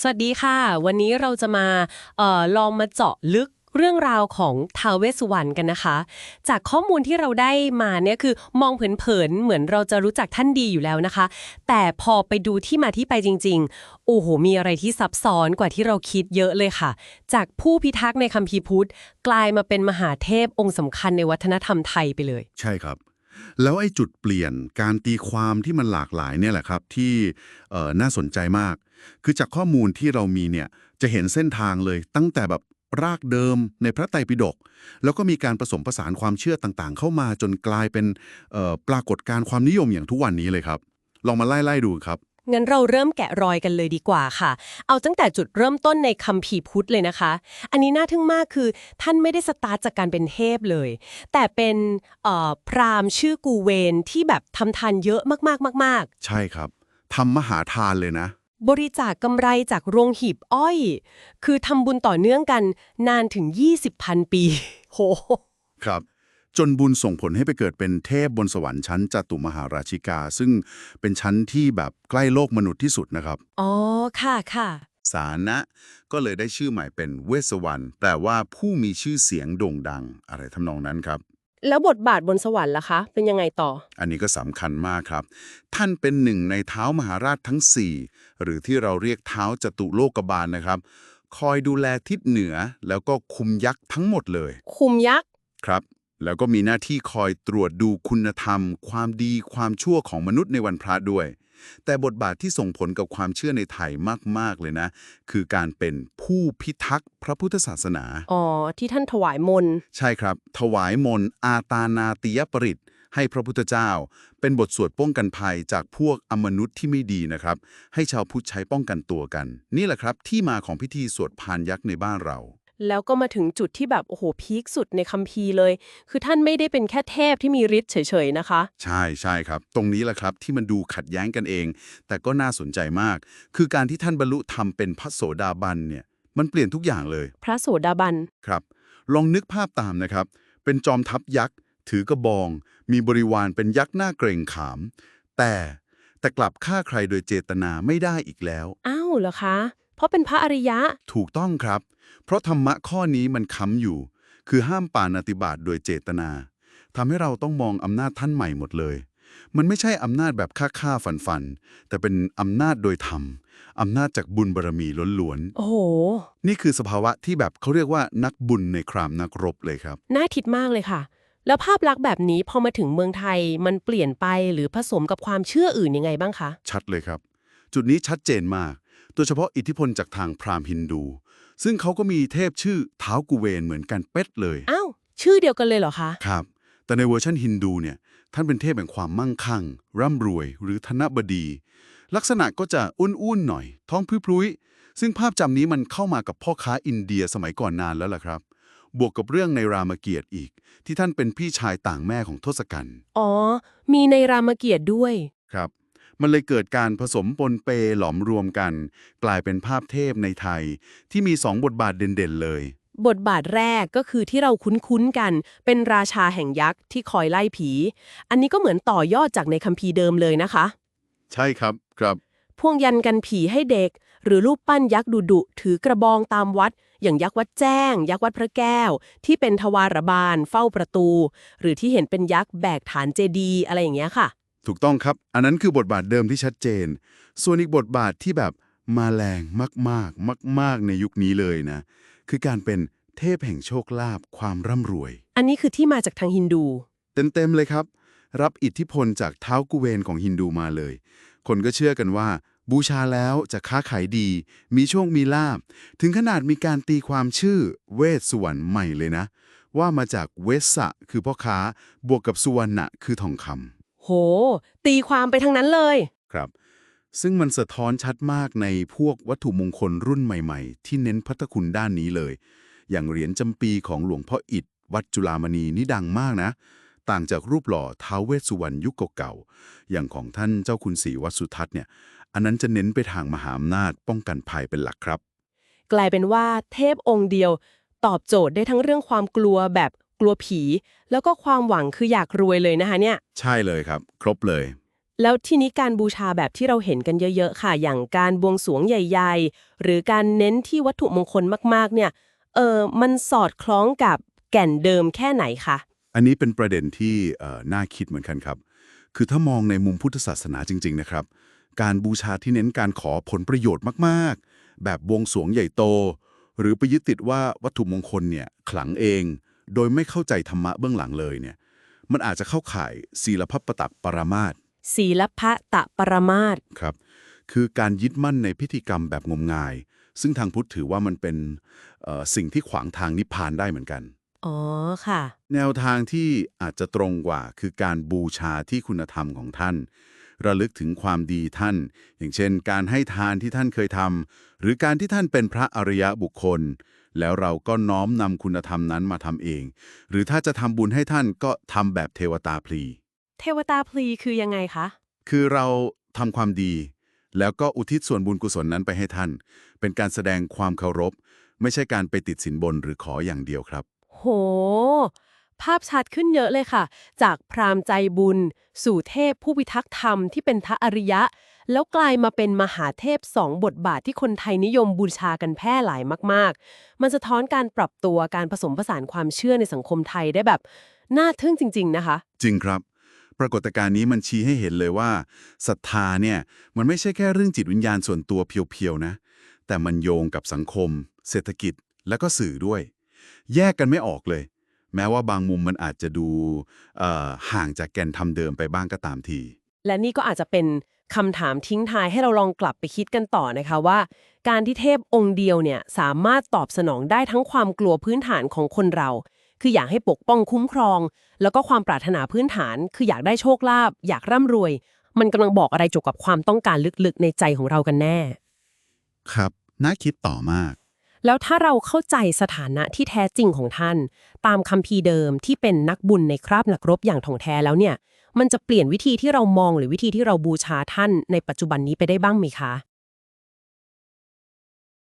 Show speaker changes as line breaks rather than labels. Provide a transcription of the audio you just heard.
สวัสดีค่ะ วันนี้เราจะมาออลองมาเจาะลึกเรื่องราวของทาวเวสสุวรรณกันนะคะ จากข้อมูลที่เราได้มาเนี่ยคือมองเผินๆเหมือนเราจะรู้จักท่านดีอยู่แล้วนะคะ แต่พอไปดูที่มาที่ไปจริง ๆ โอ้โห มีอะไรที่ซับซ้อนกว่าที่เราคิดเยอะเลยค่ะ จากผู้พิทักษ์ในคัมภีร์พุทธ กลายมาเป็นมหาเทพองค์สำคัญในวัฒนธรรมไทยไปเลย
ใช่ครับ แล้วไอ้จุดเปลี่ยนการตีความที่มันหลากหลายเนี่ยแหละครับที่น่าสนใจมาก คือจากข้อมูลที่เรามีเนี่ยจะเห็นเส้นทางเลยตั้งแต่แบบรากเดิมในพระไตรปิฎกแล้วก็มีการผสมผสานความเชื่อต่างๆ เข้ามาจนกลายเป็นปรากฏการณ์ความนิยมอย่างทุกวันนี้เลยครับ ลองมาไล่ๆดูครับ
งั้นเราเริ่มแกะรอยกันเลยดีกว่าค่ะ เอาตั้งแต่จุดเริ่มต้นในคัมภีร์พุทธเลยนะคะ อันนี้น่าทึ่งมากคือท่านไม่ได้สตาร์ทจากการเป็นเทพเลย แต่เป็นเอ่อพราหมณ์ชื่อกูเวนที่แบบทำทานเยอะมากๆมาก
ใช่ครับทำมหาทานเลยนะ
ๆบริจาคกำไรจากโรงหีบอ้อย คือทำบุญต่อเนื่องกันนานถึง 20พันปี โห
ครับ จนบุญส่งผลให้ไปเกิดเป็นเทพบนสวรรค์ชั้นจตุมหาราชิกา ซึ่งเป็นชั้นที่แบบใกล้โลกมนุษย์ที่สุดนะครับ
อ๋อ ค่ะค่ะ
สานะ ก็เลยได้ชื่อใหม่เป็นเวสสวรรณแปลว่าผู้มีชื่อเสียงโด่งดัง อะไรทำนองนั้นครับ
แล้วบทบาทบนสวรรค์ล่ะคะ เป็นยังไงต่อ
อันนี้ก็สำคัญมากครับ ท่านเป็นหนึ่งในเท้ามหาราชทั้ง 4 หรือที่เราเรียกเท้าจตุโลกบาลนะครับ คอยดูแลทิศเหนือแล้วก็คุมยักษ์ทั้งหมดเลย
คุมยักษ์
ครับ แล้วก็มีหน้าที่คอยตรวจดูคุณธรรม ความดีความชั่วของมนุษย์ในวันพระด้วย แต่บทบาทที่ส่งผลกับความเชื่อในไทยมาก ๆ เลยนะ คือการเป็นผู้พิทักษ์พระพุทธศาสนา
อ๋อ ที่ท่านถวายมนต์
ใช่ครับ ถวายมนต์อาตานาติยปริตให้พระพุทธเจ้า เป็นบทสวดป้องกันภัยจากพวกอมนุษย์ที่ไม่ดีนะครับ ให้ชาวพุทธใช้ป้องกันตัวกัน นี่แหละครับที่มาของพิธีสวดพานยักษ์ในบ้านเรา
แล้วก็มาถึงจุดที่แบบโอ้โหพีคสุดในคัมภีร์เลย คือท่านไม่ได้เป็นแค่เทพที่มีฤทธิ์เฉยๆนะคะ
ใช่ใช่ครับ ตรงนี้แหละครับที่มันดูขัดแย้งกันเอง แต่ก็น่าสนใจมาก คือการที่ท่านบรรลุธรรมเป็นพระโสดาบันเนี่ยมันเปลี่ยนทุกอย่างเลย
พระโสดาบัน
ครับ ลองนึกภาพตามนะครับ เป็นจอมทัพยักษ์ถือกระบอง มีบริวารเป็นยักษ์หน้าเกรงขาม แต่แต่กลับฆ่าใครโดยเจตนาไม่ได้อีกแล้ว
อ้าวเหรอคะ เพราะเป็นพระอริยะ
ถูกต้องครับ เพราะธรรมะข้อนี้มันค้ำอยู่ คือห้ามปาณาติบาตโดยเจตนาทำให้เราต้องมองอำนาจท่านใหม่หมดเลย มันไม่ใช่อำนาจแบบฆ่าฆ่าฟันฟันๆแต่เป็นอำนาจโดยธรรมอำนาจจากบุญบารมีล้วน
โอ้โห
ๆนี่คือสภาวะที่แบบเขาเรียกว่านักบุญในครามนักรบเลยครับ
น่าคิดมากเลยค่ะ แล้วภาพลักษณ์แบบนี้พอมาถึงเมืองไทยมันเปลี่ยนไปหรือผสมกับความเชื่ออื่นยังไงบ้างคะ
ชัดเลยครับ จุดนี้ชัดเจนมากโดยเฉพาะอิทธิพลจากทางพราหมณ์ฮินดู ซึ่งเขาก็มีเทพชื่อท้าวกุเวนเหมือนกันเป๊ะเลย
อ้าว ชื่อเดียวกันเลยเหรอคะ
ครับ แต่ในเวอร์ชันฮินดูเนี่ย ท่านเป็นเทพแห่งความมั่งคั่ง ร่ำรวย หรือธนบดี ลักษณะก็จะอ้วนๆหน่อย ท้องพลุยๆซึ่งภาพจำนี้มันเข้ามากับพ่อค้าอินเดียสมัยก่อนนานแล้วล่ะครับ บวกกับเรื่องในรามเกียรติ์อีก ที่ท่านเป็นพี่ชายต่างแม่ของทศกัณฐ์
อ๋อ มีในรามเกียรติ์ด้วย
ครับ มันเลยเกิดการผสมปนเปหลอมรวมกัน กลายเป็นภาพเทพในไทย ที่มีสองบทบาทเด่นๆเลย
บทบาทแรกก็คือที่เราคุ้นๆกัน เป็นราชาแห่งยักษ์ที่คอยไล่ผี อันนี้ก็เหมือนต่อยอดจากในคัมภีร์เดิมเลยนะคะ
ใช่ครับครับ
พวงยันกันผีให้เด็ก หรือรูปปั้นยักษ์ดุดุๆถือกระบองตามวัด อย่างยักษ์วัดแจ้ง ยักษ์วัดพระแก้ว ที่เป็นทวารบาล เฝ้าประตู หรือที่เห็นเป็นยักษ์แบกฐานเจดีย์อะไรอย่างเงี้ยค่ะ
ถูกต้องครับ อันนั้นคือบทบาทเดิมที่ชัดเจน ส่วนอีกบทบาทที่แบบมาแรงมากๆ มาก ๆ ในยุคนี้เลยนะ คือการเป็นเทพแห่งโชคลาภความร่ำรวย
อันนี้คือที่มาจากทางฮินดู
เต็ม ๆ เลยครับ รับอิทธิพลจากเท้ากุเวนของฮินดูมาเลย คนก็เชื่อกันว่า บูชาแล้วจะค้าขายดี มีโชคมีลาบ ถึงขนาดมีการตีความชื่อเวสสุวรรณใหม่เลยนะ ว่ามาจากเวสสะคือพ่อค้าบวกกับสุวรรณะคือทองคำ
โห ตีความไปทางนั้นเลย
ครับ ซึ่งมันสะท้อนชัดมากในพวกวัตถุมงคลรุ่นใหม่ๆ ที่เน้นพัฒคุณด้านนี้เลย อย่างเหรียญจำปีของหลวงพ่ออิฐวัดจุฬามณีนี่ดังมากนะ ต่างจากรูปหล่อท้าวเวสสุวรรณยุคเก่าๆอย่างของท่านเจ้าคุณศรีวัดสุทัศน์เนี่ย อันนั้นจะเน้นไปทางมหาอำนาจป้องกันภัยเป็นหลักครับ
กลายเป็นว่าเทพองค์เดียว ตอบโจทย์ได้ทั้งเรื่องความกลัวแบบ กลัวผี แล้วก็ความหวังคืออยากรวยเลยนะคะเนี่ย
ใช่เลยครับ ครบเลย
แล้วทีนี้การบูชาแบบที่เราเห็นกันเยอะๆค่ะ อย่างการบวงสรวงใหญ่ๆ หรือการเน้นที่วัตถุมงคลมากๆ เนี่ย เออมันสอดคล้องกับแก่นเดิมแค่ไหนคะ
อันนี้เป็นประเด็นที่เอ่อน่าคิดเหมือนกันครับ คือถ้ามองในมุมพุทธศาสนาจริง ๆ นะครับ การบูชาที่เน้นการขอผลประโยชน์มากๆ แบบบวงสรวงใหญ่โต หรือไปยึดติดว่าวัตถุมงคลเนี่ยขลังเอง โดยไม่เข้าใจธรรมะเบื้องหลังเลยเนี่ย มันอาจจะเข้าข่ายศีลพัปปตักปรามาส
ศีลพะตะปรมาต
ครับ คือการยึดมั่นในพิธีกรรมแบบงมงาย ซึ่งทางพุทธถือว่ามันเป็นเอ่อสิ่งที่ขวางทางนิพพานได้เหมือนกัน
อ๋อค่ะ
แนวทางที่อาจจะตรงกว่าคือการบูชาที่คุณธรรมของท่าน ระลึกถึงความดีท่าน อย่างเช่น การให้ทานที่ท่านเคยทำหรือการที่ท่านเป็นพระอริยะบุคคล แล้วเราก็น้อมนำคุณธรรมนั้นมาทำเอง หรือถ้าจะทำบุญให้ท่านก็ทำแบบเทวตาพลี
เทวตาพลีคือยังไงคะ
คือเราทำความดี แล้วก็อุทิศส่วนบุญกุศลนั้นไปให้ท่าน เป็นการแสดงความเคารพ ไม่ใช่การไปติดสินบนหรือขออย่างเดียวครับ
โห ภาพชัดขึ้นเยอะเลยค่ะ จากพราหมณ์ใจบุญ สู่เทพผู้พิทักษ์ธรรมที่เป็นทะอริยะ แล้วกลายมาเป็นมหาเทพสองบทบาทที่คนไทยนิยมบูชากันแพร่หลายมาก ๆ มันสะท้อนการปรับตัวการผสมผสานความเชื่อในสังคมไทยได้แบบ น่าทึ่งจริง ๆ นะคะ
จริงครับ ปรากฏการณ์นี้มันชี้ให้เห็นเลยว่าศรัทธาเนี่ยมันไม่ใช่แค่เรื่องจิตวิญญาณส่วนตัวเพียวๆนะ แต่มันโยงกับสังคม เศรษฐกิจและก็สื่อด้วย แยกกันไม่ออกเลย แม้ว่าบางมุมมันอาจจะดูเอ่อห่างจากแกนทำเดิมไปบ้างก็ตามที
และนี่ก็อาจจะเป็นคำถามทิ้งท้ายให้เราลองกลับไปคิดกันต่อนะคะว่า การที่เทพองค์เดียวเนี่ยสามารถตอบสนองได้ทั้งความกลัวพื้นฐานของคนเรา คืออยากให้ปกป้องคุ้มครอง แล้วก็ความปรารถนาพื้นฐาน คืออยากได้โชคลาภอยากร่ำรวย มันกำลังบอกอะไรเกี่ยวกับความต้องการลึกๆ ในใจของเรากันแน่
ครับน่าคิดต่อมาก
แล้วถ้าเราเข้าใจสถานะที่แท้จริงของท่าน ตามคำพีเดิมที่เป็นนักบุญในคราบนักรบอย่างถ่องแท้แล้วเนี่ย มันจะเปลี่ยนวิธีที่เรามองหรือวิธีที่เราบูชาท่านในปัจจุบันนี้ไปได้บ้างไหมคะ